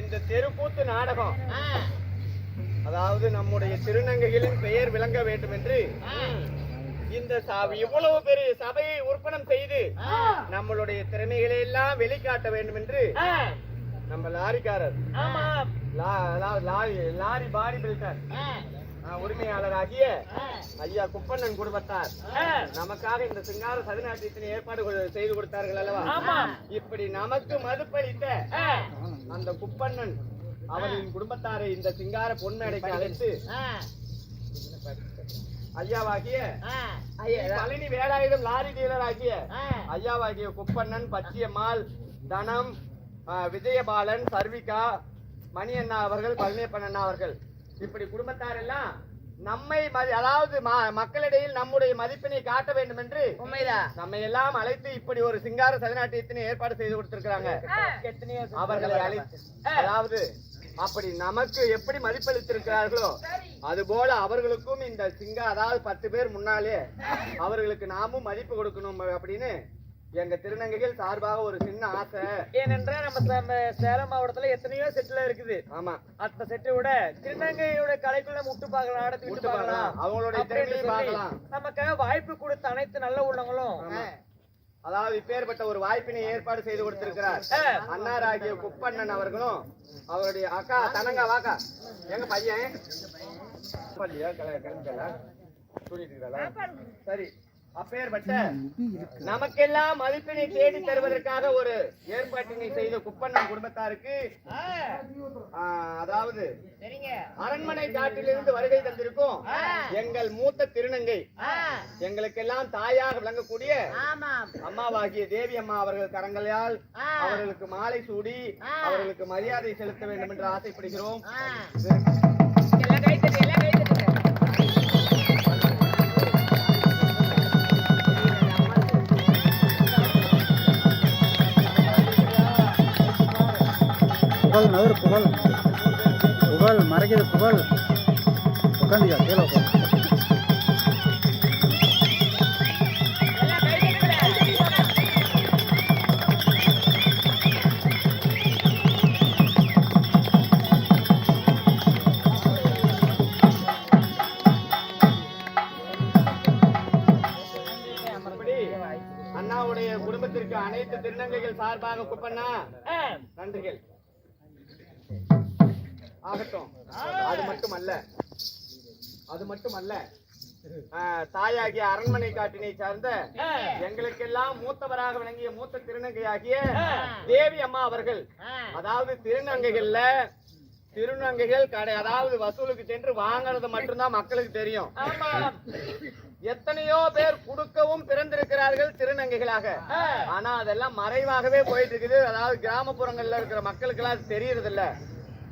இந்த தெருக்கூத்து நாடகம். அதாவது நம்முடைய திருநங்கைகளின் பெயர் விளங்க வேண்டும் என்று இந்த இவ்வளவு பெரிய சபையை உற்பனம் செய்து நம்மளுடைய திறமைகளை எல்லாம் வெளிக்காட்ட வேண்டும் என்று நம்ம லாரிக்காரர். Lorry lorry body builder. உரிமையாளராகிய ஐயா குப்பண்ணன் குடும்பத்தார். நமக்காக இந்த சிங்கார சதுநாட்டியத்தின் ஏற்பாடு செய்து கொடுத்தார்கள் அல்லவா? இப்படி நமக்கு மதுப்பளித்த அந்த குப்பண்ணன் அவரின் குடும்பத்தாரை இந்த சிங்கார பொன்மேடைக்கு அழைத்து ஐயாவாகிய பழனி வேலாயுதம் லாரி டீலர் ஆகிய ஐயாவாகிய குப்பண்ணன் பச்சியம்மாள் தனம் விஜயபாலன் சர்விகா மணி அண்ணா அவர்கள் பழனியப்பன் அண்ணா அவர்கள். இப்படி குடும்பத்தார் எல்லாம் நம்மை மதி- அதாவது ம- மக்களிடையில் நம்முடைய மதிப்பினை காட்ட வேண்டும் என்று உண்மைதான். நம்மை எல்லாம் அழைத்து இப்படி ஒரு சிங்கார சதுநாட்டியத்தினை ஏற்பாடு செய்து கொடுத்திருக்கிறாங்க. எத்தனையோ அவர்களை அழைத்து அதாவது அப்படி நமக்கு எப்படி மதிப்பளித்திருக்கிறார்களோ அதுபோல அவர்களுக்கும் இந்த சிங்க அதாவது பத்து பேர் முன்னாலே அவர்களுக்கு நாமும் மதிப்பு கொடுக்கணும் அப்படின்னு எங்க திருநங்கைகள் சார்பாக ஒரு சின்ன ஆசை. ஏனென்றால் நம்ம சேலம் மாவட்டத்துல எத்தனையோ செட்டுல இருக்குது. ஆமா. அந்த செட்டை விட திருநங்கையோட கலைக்குள்ள முட்டு பார்க்கலாம் நடத்தி விட்டு பார்க்கலாம். பார்க்கலாம். நமக்காக வாய்ப்பு கொடுத்த அனைத்து நல்ல உள்ளவங்களும். அதாவது இப்பேற்பட்ட ஒரு வாய்ப்பினை ஏற்பாடு செய்து கொடுத்திருக்கிறார். அன்னாராகிய குப்பண்ணன் அவர்களும் அவருடைய அக்கா தனங்க வாக்கா. எங்க பையன்? சரி. அப்பேற்பட்ட நமக்கெல்லாம் மதிப்பினை தேடி தருவதற்காக ஒரு ஏற்பாட்டினை செய்த குப்பண்ணன் குடும்பத்தாருக்கு அதாவது சரிங்க. அரண்மனை காட்டிலிருந்து வருகை தந்திருக்கும் எங்கள் மூத்த திருநங்கை எங்களுக்கெல்லாம் தாயாக விளங்கக்கூடிய அம்மாவாகிய தேவி அம்மா அவர்கள் கரங்களால் அவர்களுக்கு மாலை சூடி அவர்களுக்கு மரியாதை செலுத்த வேண்டும் என்று ஆசைப்படுகிறோம். புகழ் நகர் புகழ். புகழ் மறைக்குது புகழ். உட்காந்துக்கா கீழே உட்காந்து அண்ணாவுடைய குடும்பத்திற்கு அனைத்து திருநங்கைகள் சார்பாக குப்பண்ணா. நன்றிகள். ஆகட்டும். அது மட்டுமல்ல அது மட்டுமல்ல ஆஹ், தாயாகிய அரண்மனை காட்டினை சார்ந்த எங்களுக்கெல்லாம் மூத்தவராக விளங்கிய மூத்த திருநங்கையாகிய தேவி அம்மா அவர்கள். அதாவது திருநங்கைகள்ல திருநங்கைகள் கடை அதாவது வசூலுக்கு சென்று வாங்குறது மட்டும்தான் மக்களுக்கு தெரியும். எத்தனையோ பேர் குடுக்கவும் பிறந்திருக்கிறார்கள் திருநங்கைகளாக. ஆனா அதெல்லாம் மறைவாகவே போயிட்டு இருக்குது. அதாவது கிராமப்புறங்கள்ல இருக்கிற மக்களுக்கு எல்லாம் தெரியறது இல்ல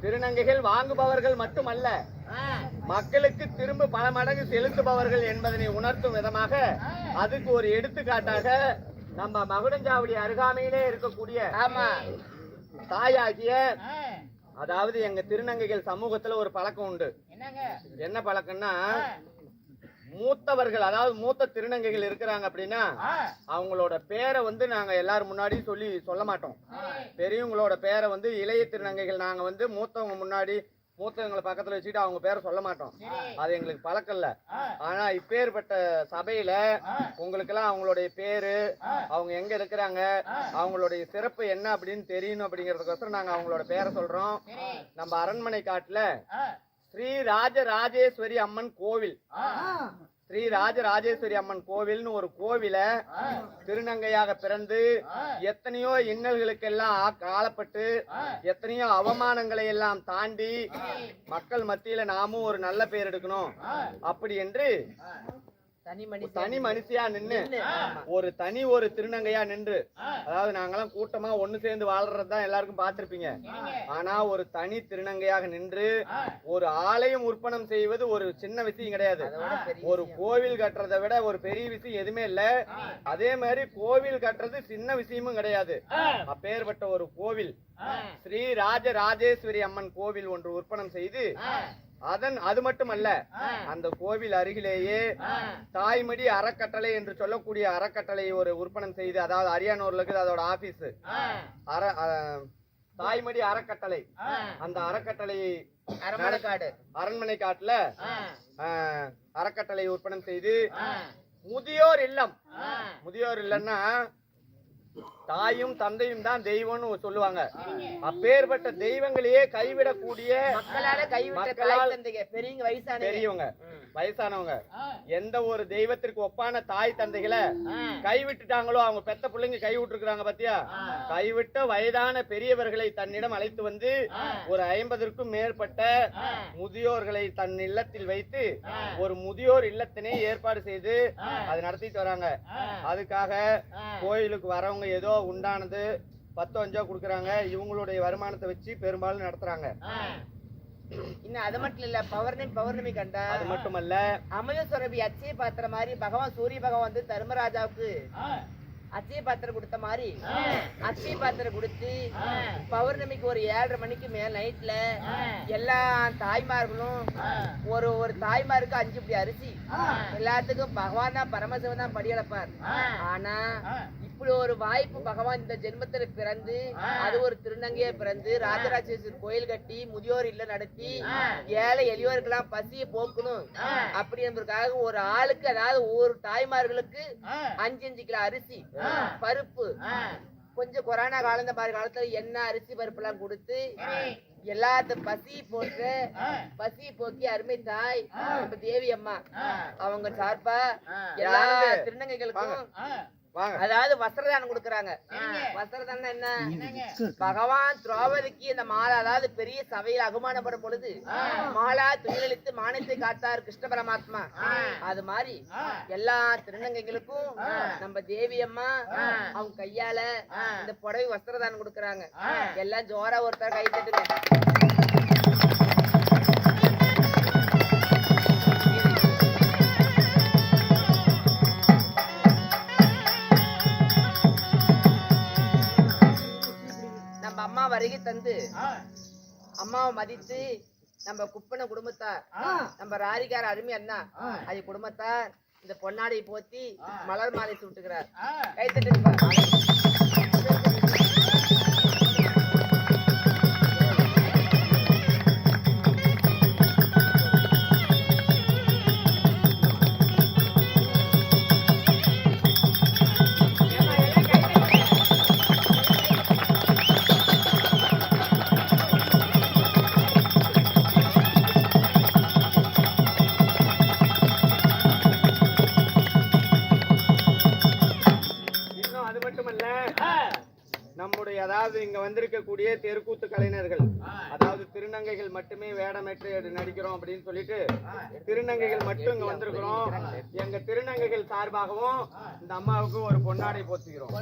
திருநங்கைகள் வாங்குபவர்கள் மட்டுமல்ல மக்களுக்கு திரும்ப பல மடங்கு செலுத்துபவர்கள் என்பதனை உணர்த்தும் விதமாக அதுக்கு ஒரு எடுத்துக்காட்டாக நம்ம மகுடஞ்சாவடி அருகாமையிலே இருக்கக்கூடிய தாயாகிய அதாவது எங்க திருநங்கைகள் சமூகத்துல ஒரு பழக்கம் உண்டு. என்ன பழக்கம்னா மூத்தவர்கள் அதாவது மூத்த திருநங்கைகள் இருக்கிறாங்க அப்படின்னா அவங்களோட பேரை வந்து நாங்க எல்லாரும் முன்னாடி சொல்லி சொல்ல மாட்டோம். பெரியவங்களோட பேரை வந்து இளைய திருநங்கைகள் நாங்க வந்து மூத்தவங்க முன்னாடி மூத்தவங்களை பக்கத்துல வச்சுட்டு அவங்க பேரை சொல்ல மாட்டோம். அது எங்களுக்கு பழக்கம் இல்ல. ஆனா இப்பேற்பட்ட சபையில உங்களுக்கு எல்லாம் அவங்களுடைய பேரு அவங்க எங்க இருக்கிறாங்க அவங்களுடைய சிறப்பு என்ன அப்படின்னு தெரியணும் அப்படிங்கறதுக்கோசரம் நாங்க அவங்களோட பேரை சொல்றோம். நம்ம அரண்மனை காட்டுல ஸ்ரீ ராஜராஜேஸ்வரி அம்மன் கோவில். ஸ்ரீ ராஜராஜேஸ்வரி அம்மன் கோவில்னு ஒரு கோவில திருநங்கையாக பிறந்து எத்தனையோ இன்னல்களுக்கெல்லாம் ஆளப்பட்டு எத்தனையோ அவமானங்களை எல்லாம் தாண்டி மக்கள் மத்தியில நாமும் ஒரு நல்ல பேர் எடுக்கணும். அப்படி என்று தனி மனுஷியா நின்னு ஒரு தனி ஒரு திருநங்கையா நின்று. அதாவது நாங்கெல்லாம் கூட்டமா ஒண்ணு சேர்ந்து வாழ்றது தான் எல்லாருக்கும் பார்த்திருப்பீங்க. ஆனா ஒரு தனி திருநங்கையாக நின்று ஒரு ஆலயம் உற்பனம் செய்வது ஒரு சின்ன விஷயம் கிடையாது. ஒரு கோவில் கட்டுறதை விட ஒரு பெரிய விஷயம் எதுவுமே இல்ல. அதே மாதிரி கோவில் கட்டுறது சின்ன விஷயமும் கிடையாது. அப்பேற்பட்ட ஒரு கோவில். ஸ்ரீ ராஜ ராஜேஸ்வரி அம்மன் கோவில் ஒன்று உற்பனம் செய்து அதன் அது மட்டுமல்ல அந்த கோவில் அருகிலேயே தாய்மடி அறக்கட்டளை என்று சொல்லக்கூடிய அறக்கட்டளை ஒரு உற்பனம் செய்து அதாவது அரியானூர்ல இருக்குது அதோட ஆபீஸ். அற தாய்மடி அறக்கட்டளை. அந்த அறக்கட்டளையை அரமணக்காடு அரண்மனை காட்டுல அறக்கட்டளை உற்பத்தி செய்து முதியோர் இல்லம். முதியோர் இல்லைன்னா தாயும் தந்தையும் தான் தெய்வம்னு சொல்லுவாங்க. அப்பேற்பட்ட தெய்வங்களையே கைவிடக்கூடிய பெரியவங்க வயசானவங்க. எந்த ஒரு தெய்வத்திற்கு ஒப்பான தாய் தந்தைகளை கைவிட்டுட்டாங்களோ அவங்க பெத்த பிள்ளைங்க கை விட்டுருக்காங்க பாத்தியா? கைவிட்ட வயதான பெரியவர்களை தன்னிடம் அழைத்து வந்து ஒரு ஐம்பதற்கும் மேற்பட்ட முதியோர்களை தன் இல்லத்தில் வைத்து ஒரு முதியோர் இல்லத்தினை ஏற்பாடு செய்து அதை நடத்திட்டு வராங்க. அதுக்காக கோயிலுக்கு வரவங்க ஏதோ உண்டானது பத்தோ அஞ்சோ கொடுக்குறாங்க. இவங்களுடைய வருமானத்தை வச்சு பெரும்பாலும் நடத்துறாங்க. இன்னும் அது மட்டும் இல்ல பௌர்ணமி பௌர்ணமி கண்டா அது சுரபி அச்சய பாத்திரம் மாதிரி பகவான் சூரிய பகவான் வந்து தர்மராஜாவுக்கு அச்சய பாத்திரம் கொடுத்த மாதிரி அச்சய பாத்திரம் கொடுத்து பௌர்ணமிக்கு ஒரு ஏழரை மணிக்கு மேல் நைட்ல எல்லா தாய்மார்களும் ஒரு ஒரு தாய்மாருக்கு அஞ்சு இப்படி அரிசி. எல்லாத்துக்கும் பகவான் தான் பரமசிவன் தான் படியளப்பார் ஆனா இப்படி ஒரு வாய்ப்பு பகவான் இந்த ஜென்மத்துல பிறந்து அது ஒரு திருநங்கையா பிறந்து ராஜராஜேஸ்வரர் கோயில் கட்டி முதியோர் இல்ல நடத்தி ஏழை எளியோருக்கெல்லாம் பசியை போக்கணும். அப்படி என்பதற்காக ஒரு ஆளுக்கு அதாவது ஒவ்வொரு தாய்மார்களுக்கு அஞ்சு அஞ்சு கிலோ அரிசி பருப்பு கொஞ்சம் கொரோனா காலம் இந்த மாதிரி காலத்துல எண்ணெய் அரிசி பருப்பு எல்லாம் கொடுத்து எல்லாத்த பசி போட்டு பசி போக்கி அருமை தாய் நம்ம தேவி அம்மா அவங்க சார்பா எல்லா திருநங்கைகளுக்கும் அதாவது வஸ்திரதானம் கொடுக்கறாங்க. வஸ்திரதானம் என்ன? பகவான் திரௌபதிக்கு இந்த மாலை அதாவது பெரிய சபையில் அகுமானப்படும் பொழுது மாலா துயிலளித்து மானத்தை காத்தார் கிருஷ்ண பரமாத்மா. அது மாதிரி எல்லா திருநங்கைகளுக்கும் நம்ம தேவி அம்மா அவங்க கையால இந்த புடவை வஸ்திரதானம் கொடுக்கறாங்க. எல்லாம் ஜோரா ஒருத்தர் கை தட்டுங்க. வருகை தந்து அம்மாவை மதித்து நம்ம குப்பன குடும்பத்தார் நம்ம ராதிகார அருமை அண்ணா அது குடும்பத்தார் இந்த பொன்னாடை போத்தி மலர் மாலை சூட்டுகிறார் கை வேடமேற்று நடிக்கிறோம் அப்படின்னு சொல்லிட்டு திருநங்கைகள் மட்டும் இங்க வந்திருக்கிறோம். எங்க திருநங்கைகள் சார்பாகவும் இந்த அம்மாவுக்கு ஒரு பொன்னாடை போத்துக்கிறோம்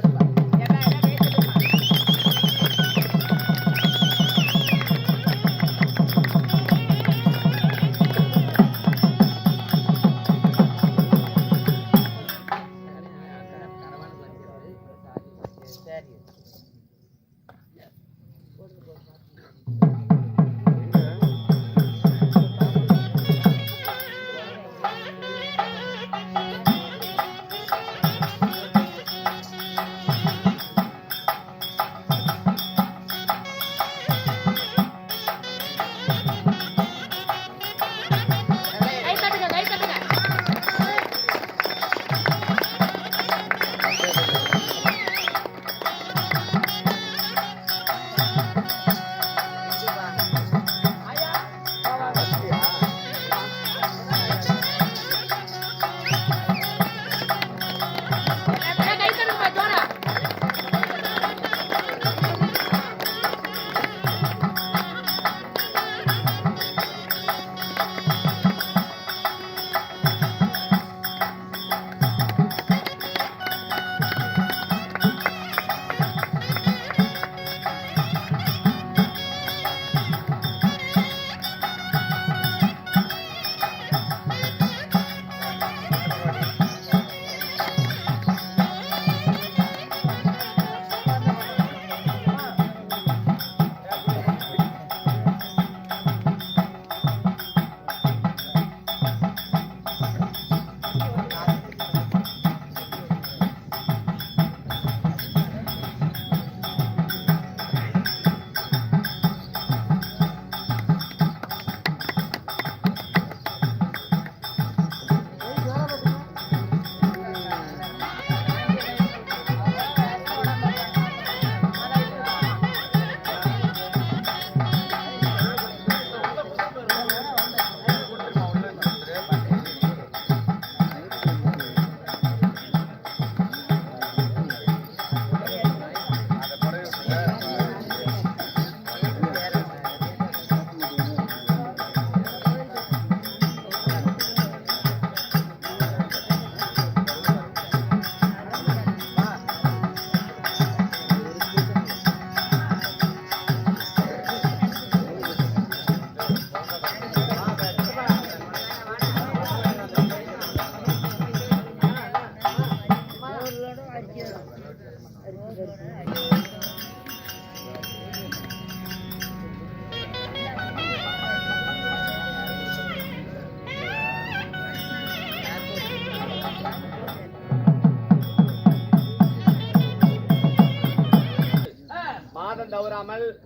காலம்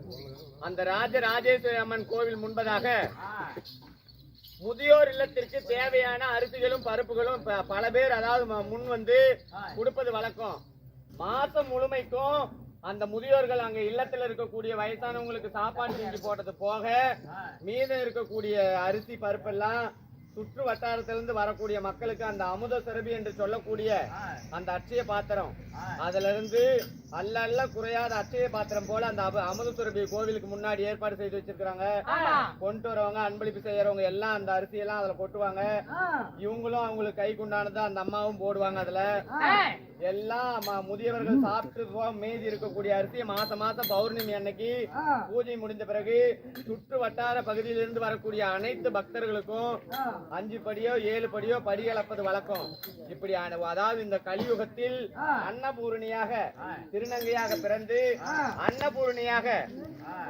அந்த ராஜ ராஜேஸ்வரி அம்மன் கோவில் முன்பதாக முதியோர் இல்லத்திற்கு தேவையான அரிசிகளும் பருப்புகளும் பல பேர் அதாவது முன் வந்து கொடுப்பது வழக்கம். மாசம் முழுமைக்கும் அந்த முதியோர்கள் அங்க இல்லத்துல இருக்கக்கூடிய வயசானவங்களுக்கு சாப்பாடு செஞ்சு போட்டது போக மீதம் இருக்கக்கூடிய அரிசி பருப்பெல்லாம் சுற்று வட்டாரத்திலிருந்து வரக்கூடிய மக்களுக்கு அந்த அமுத சிறவி என்று சொல்லக்கூடிய அந்த அட்சய பாத்திரம். அதுல இருந்து அல்ல அல்ல குறையாத அட்சய பாத்திரம் போல அந்த அப- அமுத சுரபி கோவிலுக்கு முன்னாடி ஏற்பாடு செய்து வச்சிருக்காங்க கொண்டு வரவங்க அன்பளிப்பு செய்யறவங்க எல்லாம் அந்த அரிசி எல்லாம் அதுல கொட்டுவாங்க. இவங்களும் அவங்களுக்கு கை குண்டானது அந்த அம்மாவும் போடுவாங்க அதுல. எல்லாம் ம- முதியவர்கள் சாப்பிட்டு போக மீதி இருக்கக்கூடிய அரிசியை மாசம் மாசம் பௌர்ணமி அன்னைக்கு பூஜை முடிந்த பிறகு சுற்று வட்டார பகுதியிலிருந்து வரக்கூடிய அனைத்து பக்தர்களுக்கும் அஞ்சு படியோ ஏழு படியோ படி அளப்பது வழக்கம். இப்படி அதாவது இந்த கலியுகத்தில் அன்னபூரணியாக திருநங்கையாக பிறந்து அன்னபூரணியாக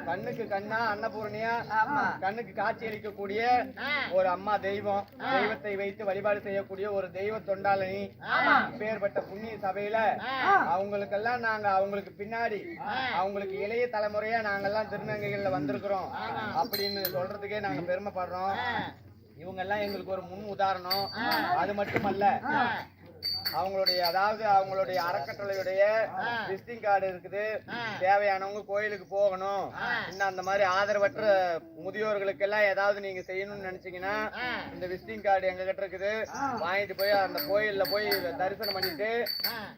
கண்ணுக்கு கண்ணா அன்னபூரணியா கண்ணுக்கு காட்சி அளிக்கக்கூடிய ஒரு அம்மா தெய்வம். தெய்வத்தை வைத்து வழிபாடு செய்யக்கூடிய ஒரு தெய்வ தொண்டாளனி. பேர்பட்ட புண்ணிய சபையில அவங்களுக்கெல்லாம் நாங்க அவங்களுக்கு பின்னாடி அவங்களுக்கு இளைய தலைமுறையா நாங்கெல்லாம் திருநங்கைகள்ல வந்திருக்கிறோம். அப்படின்னு சொல்றதுக்கே நாங்க பெருமைப்படுறோம். இவங்க எல்லாம் எங்களுக்கு ஒரு முன் உதாரணம். அது மட்டுமல்ல அவங்களுடைய அதாவது அவங்களுடைய அறக்கட்டளையுடைய விசிட்டிங் கார்டு இருக்குது. தேவையானவங்க கோயிலுக்கு போகணும். இன்னும் அந்த மாதிரி ஆதரவற்ற முதியோர்களுக்கு எல்லாம் ஏதாவது நீங்க செய்யணும்னு நினைச்சீங்கன்னா இந்த விசிட்டிங் கார்டு எங்க கிட்ட இருக்குது வாங்கிட்டு போய் அந்த கோயில்ல போய் தரிசனம் பண்ணிட்டு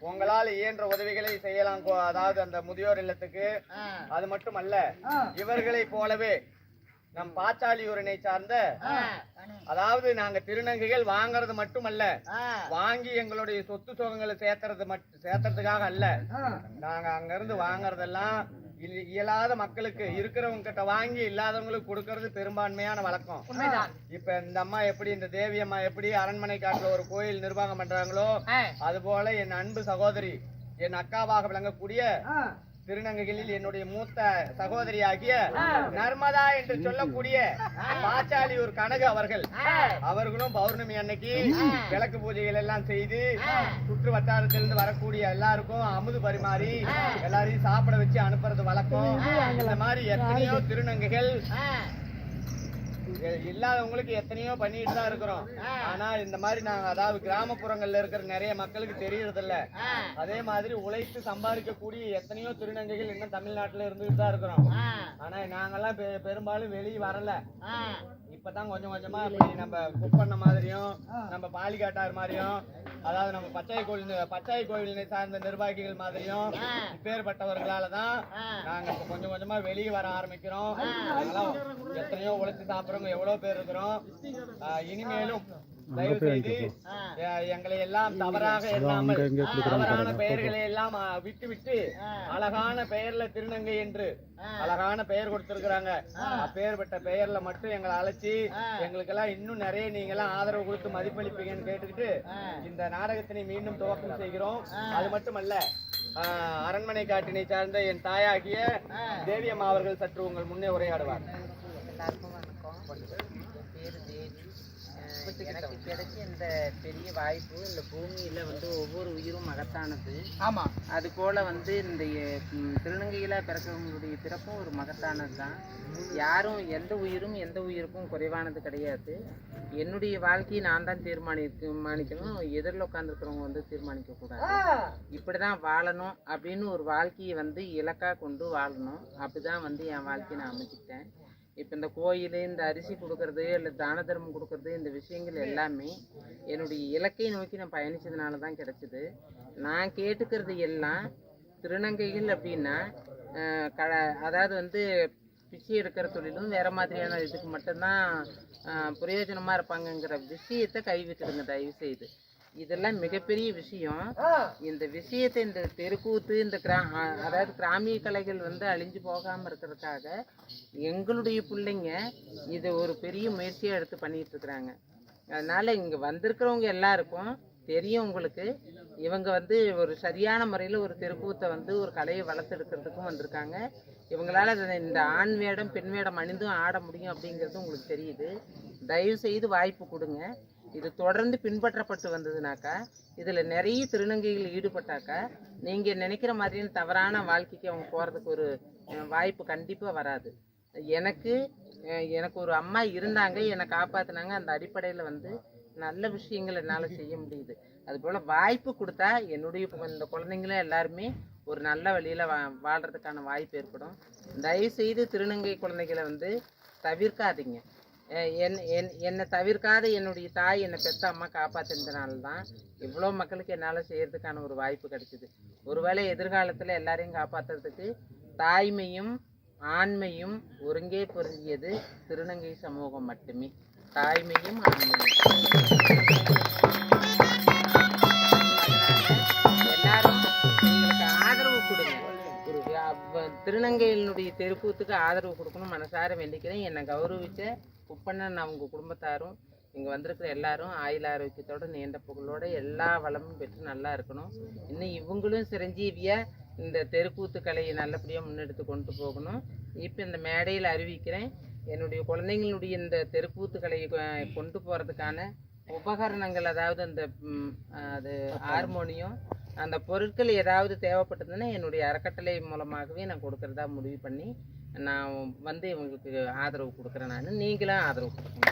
உங்களால இயன்ற உதவிகளை செய்யலாம் அதாவது அந்த முதியோர் இல்லத்துக்கு. அது மட்டுமல்ல இவர்களை போலவே நம் பாச்சாலியூரனை சார்ந்த அதாவது நாங்க திருநங்கைகள் வாங்குறது மட்டுமல்ல வாங்கி எங்களுடைய சொத்து சுகங்களை சேர்த்துறது மட்டும் சேர்த்துறதுக்காக அல்ல. நாங்க அங்க இருந்து வாங்குறதெல்லாம் இயலாத மக்களுக்கு இருக்கிறவங்க கிட்ட வாங்கி இல்லாதவங்களுக்கு கொடுக்கறது பெரும்பான்மையான வழக்கம். இப்ப இந்த அம்மா எப்படி இந்த தேவி அம்மா எப்படி அரண்மனை காட்டுல ஒரு கோயில் நிர்வாகம் பண்றாங்களோ அது போல என் அன்பு சகோதரி என் அக்காவாக விளங்கக்கூடிய திருநங்கைகளில் என்னுடைய மூத்த சகோதரியாகிய நர்மதா என்று சொல்லக்கூடிய பாச்சாலியூர் கனகு அவர்கள். அவர்களும் பௌர்ணமி அன்னைக்கு விளக்கு பூஜைகள் எல்லாம் செய்து சுற்று வட்டாரத்திலிருந்து வரக்கூடிய எல்லாருக்கும் அமுது பரிமாறி எல்லாரையும் சாப்பிட வச்சு அனுப்புறது வழக்கம். இந்த மாதிரி எத்தனையோ திருநங்கைகள் இல்லாதவங்களுக்கு எத்தனையோ பண்ணிட்டு தான் இருக்கிறோம். ஆனா இந்த மாதிரி நாங்க அதாவது கிராமப்புறங்கள்ல இருக்கிற நிறைய மக்களுக்கு தெரியறது இல்ல அதே மாதிரி உழைத்து சம்பாதிக்கக்கூடிய எத்தனையோ திருநங்கைகள் இன்னும் தமிழ்நாட்டுல இருந்துட்டு தான் இருக்கிறோம். ஆனா நாங்கெல்லாம் பெரும்பாலும் வெளியே வரல. இப்பதான் கொஞ்சம் கொஞ்சமா இப்படி நம்ம குக் பண்ண மாதிரியும் நம்ம பாலிகாட்டார் மாதிரியும் அதாவது நம்ம பச்சாய் கோவில் பச்சாய் கோவிலினை சார்ந்த நிர்வாகிகள் மாதிரியும் இப்பேற்பட்டவர்களால தான் நாங்க இப்ப கொஞ்சம் கொஞ்சமா வெளியே வர ஆரம்பிக்கிறோம். எத்தனையோ உழைச்சு சாப்பிடுறவங்க எவ்வளவு பேர் இருக்கிறோம். இனிமேலும் எங்களை எல்லாம் தவறாக எண்ணாமல் தவறான பெயர்களை எல்லாம் ஆஹ், விட்டு விட்டு அழகான பெயர்ல திருநங்கை என்று அழகான பெயர் கொடுத்திருக்கிறாங்க. அப்பேற்பட்ட பெயர்ல மட்டும் எங்களை அழைச்சி எங்களுக்கெல்லாம் இன்னும் நிறைய நீங்க எல்லாம் ஆதரவு கொடுத்து மதிப்பளிப்பீங்கன்னு கேட்டுக்கிட்டு இந்த நாடகத்தினை மீண்டும் துவக்கம் செய்கிறோம். அது மட்டுமல்ல ஆஹ், அரண்மனை காட்டினை சார்ந்த என் தாயாகிய தேவியம்மா அவர்கள் சற்று உங்கள் முன்னே உரையாடுவார். எல்லாருக்கும் வணக்கம். எனக்கு கிடைச்ச இந்த பெரிய வாய்ப்பு இந்த பூமியில வந்து ஒவ்வொரு உயிரும் மகத்தானது. ஆமா. அது போல வந்து இந்த திருநங்கையில பிறக்கிறவங்களுடைய பிறப்பும் ஒரு மகத்தானது தான் யாரும் எந்த உயிரும் எந்த உயிருக்கும் குறைவானது கிடையாது. என்னுடைய வாழ்க்கையை நான் தான் தீர்மானி தீர்மானிக்கணும். எதிரில் உட்காந்துருக்கிறவங்க வந்து தீர்மானிக்க கூடாது. இப்படிதான் வாழணும் அப்படின்னு ஒரு வாழ்க்கையை வந்து இலக்கா கொண்டு வாழணும். அப்படிதான் வந்து என் வாழ்க்கையை நான் அமைச்சுக்கிட்டேன். இப்போ இந்த கோயில் இந்த அரிசி கொடுக்கறது இல்லை தான தர்மம் கொடுக்கறது இந்த விஷயங்கள் எல்லாமே என்னுடைய இலக்கை நோக்கி நான் பயணிச்சதுனால தான் கிடச்சிது. நான் கேட்டுக்கிறது எல்லாம் திருநங்கைகள் அப்படின்னா க அதாவது வந்து பிச்சை எடுக்கிற தொழிலும் வேறு மாதிரியான இதுக்கு மட்டும்தான் பிரயோஜனமாக இருப்பாங்கங்கிற விஷயத்தை கைவிட்டுடுங்க தயவு செய்து இதெல்லாம் மிகப்பெரிய விஷயம். இந்த விஷயத்தை இந்த தெருக்கூத்து இந்த கிரா அதாவது கிராமிய கலைகள் வந்து அழிஞ்சு போகாம இருக்கிறதுக்காக எங்களுடைய பிள்ளைங்க இதை ஒரு பெரிய முயற்சியா எடுத்து பண்ணிட்டு இருக்கிறாங்க. அதனால இங்க வந்திருக்கிறவங்க எல்லாருக்கும் தெரியும் உங்களுக்கு இவங்க வந்து ஒரு சரியான முறையில் ஒரு தெருக்கூத்தை வந்து ஒரு கலையை வளர்த்தெடுக்கிறதுக்கும் வந்திருக்காங்க. இவங்களால இந்த ஆண் வேடம் பெண் வேடம் அணிந்தும் ஆட முடியும் அப்படிங்கிறது உங்களுக்கு தெரியுது. தயவு செய்து வாய்ப்பு கொடுங்க. இது தொடர்ந்து பின்பற்றப்பட்டு வந்ததுனாக்கா இதில் நிறைய திருநங்கைகள் ஈடுபட்டாக்கா நீங்கள் நினைக்கிற மாதிரியான தவறான வாழ்க்கைக்கு அவங்க போகிறதுக்கு ஒரு வாய்ப்பு கண்டிப்பாக வராது. எனக்கு எனக்கு ஒரு அம்மா இருந்தாங்க என்னை காப்பாற்றினாங்க அந்த அடிப்படையில் வந்து நல்ல விஷயங்கள் என்னால் செய்ய முடியுது. அதுபோல் வாய்ப்பு கொடுத்தா என்னுடைய இந்த குழந்தைங்களும் எல்லாருமே ஒரு நல்ல வழியில் வா வாழ்கிறதுக்கான வாய்ப்பு ஏற்படும். தயவுசெய்து திருநங்கை குழந்தைகளை வந்து தவிர்க்காதீங்க. என் என் என்னை தவிர்க்காத என்னுடைய தாய் என்னை பெத்த அம்மா காப்பாற்றினதுனால தான் இவ்வளோ மக்களுக்கு என்னால் செய்கிறதுக்கான ஒரு வாய்ப்பு கிடைச்சிது. ஒருவேளை எதிர்காலத்தில் எல்லாரையும் காப்பாற்றுறதுக்கு தாய்மையும் ஆண்மையும் ஒருங்கே பொருந்தியது திருநங்கை சமூகம் மட்டுமே. தாய்மையும் ஆண்மையும். திருநங்கையினுடைய தெருக்கூத்துக்கு ஆதரவு கொடுக்கணும் மனசார வேண்டிக்கிறேன். என்னை கௌரவிச்ச குப்பண்ணன் அவங்க குடும்பத்தாரும் இங்கே வந்திருக்கிற எல்லாரும் ஆயுள் ஆரோக்கியத்தோட நீண்ட புகழோட எல்லா வளமும் பெற்று நல்லா இருக்கணும். இன்னும் இவங்களும் சிரஞ்சீவியா இந்த தெருக்கூத்து கலையை நல்லபடியாக முன்னெடுத்து கொண்டு போகணும். இப்போ இந்த மேடையில் அறிவிக்கிறேன் என்னுடைய குழந்தைங்களுடைய இந்த தெருக்கூத்து கலையை கொ- கொண்டு போகிறதுக்கான உபகரணங்கள் அதாவது அந்த அது ஹார்மோனியம் அந்த பொருட்கள் ஏதாவது தேவைப்பட்டதுன்னா என்னுடைய அறக்கட்டளை மூலமாகவே நான் கொடுக்கறதா முடிவு பண்ணி நான் வந்து இவங்களுக்கு ஆதரவு கொடுக்குறேன் நான். நீங்களும் ஆதரவு கொடுக்கணும்